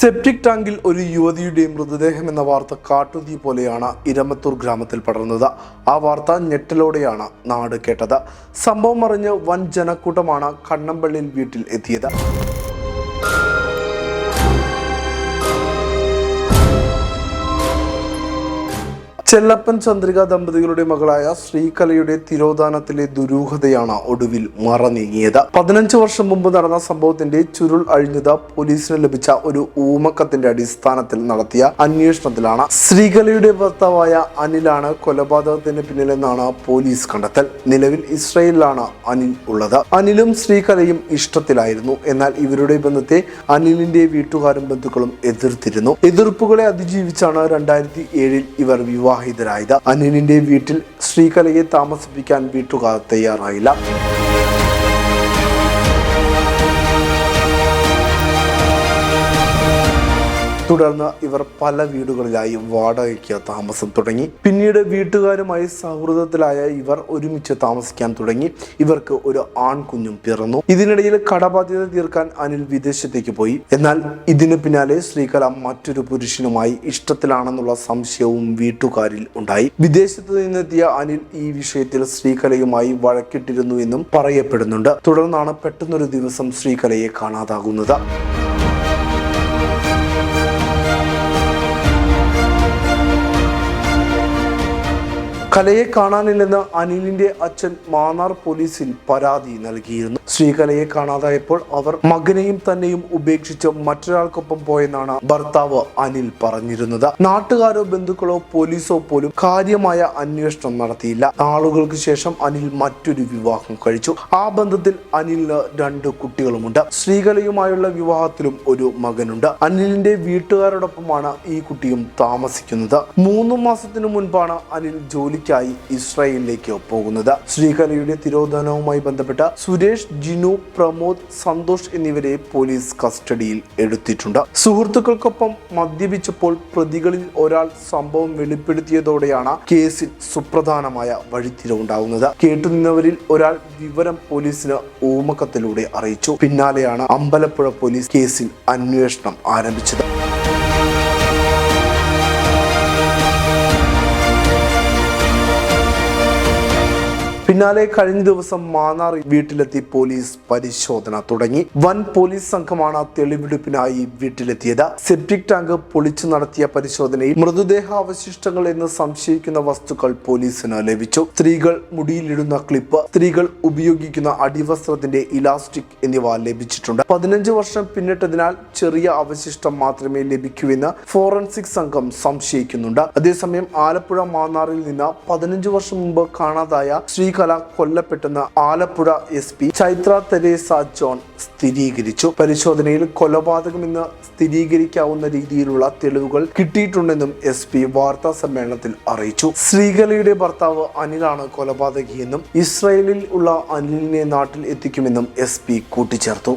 Septic ടാങ്കിൽ ഒരു യുവതിയുടെ മൃതദേഹം എന്ന വാർത്ത കാട്ടുതീ പോലെയാണ് ഇരമത്തൂർ ഗ്രാമത്തിൽ പടർന്നത്. ആ വാർത്ത ഞെട്ടലോടെയാണ് നാട് കേട്ടത്. സംഭവം അറിഞ്ഞ് വൻ ജനക്കൂട്ടമാണ് കണ്ണമ്പള്ളിയിൽ വീട്ടിൽ എത്തിയത്. ചെല്ലപ്പൻ ചന്ദ്രിക ദമ്പതികളുടെ മകളായ ശ്രീകലയുടെ തിരോധാനത്തിലെ ദുരൂഹതയാണ് ഒടുവിൽ മറനീങ്ങിയത്. പതിനഞ്ച് വർഷം മുമ്പ് നടന്ന സംഭവത്തിന്റെ ചുരുൾ അഴിഞ്ഞത് പോലീസിന് ലഭിച്ച ഒരു ഊമക്കത്തിന്റെ അടിസ്ഥാനത്തിൽ നടത്തിയ അന്വേഷണത്തിലാണ്. ശ്രീകലയുടെ ഭർത്താവായ അനിലാണ് കൊലപാതകത്തിന് പിന്നിലെന്നാണ് പോലീസ് കണ്ടെത്തൽ. നിലവിൽ ഇസ്രയേലിലാണ് അനിൽ ഉള്ളത്. അനിലും ശ്രീകലയും ഇഷ്ടത്തിലായിരുന്നു. എന്നാൽ ഇവരുടെ ബന്ധത്തെ അനിലിന്റെ വീട്ടുകാരും ബന്ധുക്കളും എതിർത്തിരുന്നു. എതിർപ്പുകളെ അതിജീവിച്ചാണ് രണ്ടായിരത്തി ഏഴിൽ ഇവർ വിവാഹിതരായത് അനിലിന്റെ വീട്ടിൽ ശ്രീകലയെ താമസിപ്പിക്കാൻ വീട്ടുകാർ തയ്യാറായില്ല. തുടർന്ന് ഇവർ പല വീടുകളിലായി വാടകയ്ക്ക് താമസം തുടങ്ങി. പിന്നീട് വീട്ടുകാരുമായി സൗഹൃദത്തിലായ ഇവർ ഒരുമിച്ച് താമസിക്കാൻ തുടങ്ങി. ഇവർക്ക് ഒരു ആൺകുഞ്ഞും പിറന്നു. ഇതിനിടയിൽ കടബാധ്യത തീർക്കാൻ അനിൽ വിദേശത്തേക്ക് പോയി. എന്നാൽ ഇതിനു പിന്നാലെ ശ്രീകല മറ്റൊരു പുരുഷനുമായി ഇഷ്ടത്തിലാണെന്നുള്ള സംശയവും വീട്ടുകാരിൽ ഉണ്ടായി. വിദേശത്ത് നിന്നെത്തിയ അനിൽ ഈ വിഷയത്തിൽ ശ്രീകലയുമായി വഴക്കിട്ടിരുന്നു എന്നും പറയപ്പെടുന്നുണ്ട്. തുടർന്നാണ് പെട്ടെന്നൊരു ദിവസം ശ്രീകലയെ കാണാതാകുന്നത്. കലയെ കാണാനില്ലെന്ന് അനിലിന്റെ അച്ഛൻ മാന്നാർ പോലീസിൽ പരാതി നൽകിയിരുന്നു. ശ്രീകലയെ കാണാതായപ്പോൾ അവർ മകനെയും തന്നെയും ഉപേക്ഷിച്ച് മറ്റൊരാൾക്കൊപ്പം പോയെന്നാണ് ഭർത്താവ് അനിൽ പറഞ്ഞിരുന്നത്. നാട്ടുകാരോ ബന്ധുക്കളോ പോലീസോ പോലും കാര്യമായ അന്വേഷണം നടത്തിയില്ല. നാളുകൾക്ക് ശേഷം അനിൽ മറ്റൊരു വിവാഹം കഴിച്ചു. ആ ബന്ധത്തിൽ അനിലിന് രണ്ട് കുട്ടികളുമുണ്ട്. ശ്രീകലയുമായുള്ള വിവാഹത്തിലും ഒരു മകനുണ്ട്. അനിലിന്റെ വീട്ടുകാരോടൊപ്പമാണ് ഈ കുട്ടിയും താമസിക്കുന്നത്. മൂന്ന് മാസത്തിനു മുൻപാണ് അനിൽ ജോലിക്കായി ഇസ്രായേലിലേക്ക് പോകുന്നത്. ശ്രീകലയുടെ തിരോധാനവുമായി ബന്ധപ്പെട്ട സുരേഷ് ജിനു പ്രമോദ് സന്തോഷ് എന്നിവരെ പോലീസ് കസ്റ്റഡിയിൽ എടുത്തിട്ടുണ്ട്. സുഹൃത്തുക്കൾക്കൊപ്പം മദ്യപിച്ചപ്പോൾ പ്രതികളിൽ ഒരാൾ സംഭവം വെളിപ്പെടുത്തിയതോടെയാണ് കേസിൽ സുപ്രധാനമായ വഴിത്തിരിവുണ്ടാകുന്നത്. കേട്ടുനിന്നവരിൽ ഒരാൾ വിവരം പോലീസിന് ഊമക്കത്തിലൂടെ അറിയിച്ചു. പിന്നാലെയാണ് അമ്പലപ്പുഴ പോലീസ് കേസിൽ അന്വേഷണം ആരംഭിച്ചത്. പിന്നാലെ കഴിഞ്ഞ ദിവസം മാന്നാർ വീട്ടിലെത്തി പോലീസ് പരിശോധന തുടങ്ങി. വൻ പോലീസ് സംഘമാണ് തെളിവെടുപ്പിനായി വീട്ടിലെത്തിയത്. സെപ്റ്റിക് ടാങ്ക് പൊളിച്ചു നടത്തിയ പരിശോധനയിൽ മൃതദേഹ അവശിഷ്ടങ്ങൾ എന്ന് സംശയിക്കുന്ന വസ്തുക്കൾ പോലീസിന് ലഭിച്ചു. സ്ത്രീകൾ മുടിയിലിടുന്ന ക്ലിപ്പ് സ്ത്രീകൾ ഉപയോഗിക്കുന്ന അടിവസ്ത്രത്തിന്റെ ഇലാസ്റ്റിക് എന്നിവ ലഭിച്ചിട്ടുണ്ട്. പതിനഞ്ച് വർഷം പിന്നിട്ടതിനാൽ ചെറിയ അവശിഷ്ടം മാത്രമേ ലഭിക്കൂവെന്ന് ഫോറൻസിക് സംഘം സംശയിക്കുന്നുണ്ട്. അതേസമയം ആലപ്പുഴ മാന്നാറിൽ നിന്ന് പതിനഞ്ച് വർഷം മുമ്പ് കാണാതായ ശ്രീകല കൊല്ലപ്പെട്ടെന്ന് ആലപ്പുഴ എസ് പി ചൈത്ര തെരേസ ജോൺ സ്ഥിരീകരിച്ചു. പരിശോധനയിൽ കൊലപാതകമെന്ന് സ്ഥിരീകരിക്കാവുന്ന രീതിയിലുള്ള തെളിവുകൾ കിട്ടിയിട്ടുണ്ടെന്നും എസ് പി വാർത്താ സമ്മേളനത്തിൽ അറിയിച്ചു. ശ്രീകലയുടെ ഭർത്താവ് അനിലാണ് കൊലപാതകിയെന്നും ഇസ്രയേലിൽ ഉള്ള അനിലിനെ നാട്ടിൽ എത്തിക്കുമെന്നും എസ് പി കൂട്ടിച്ചേർത്തു.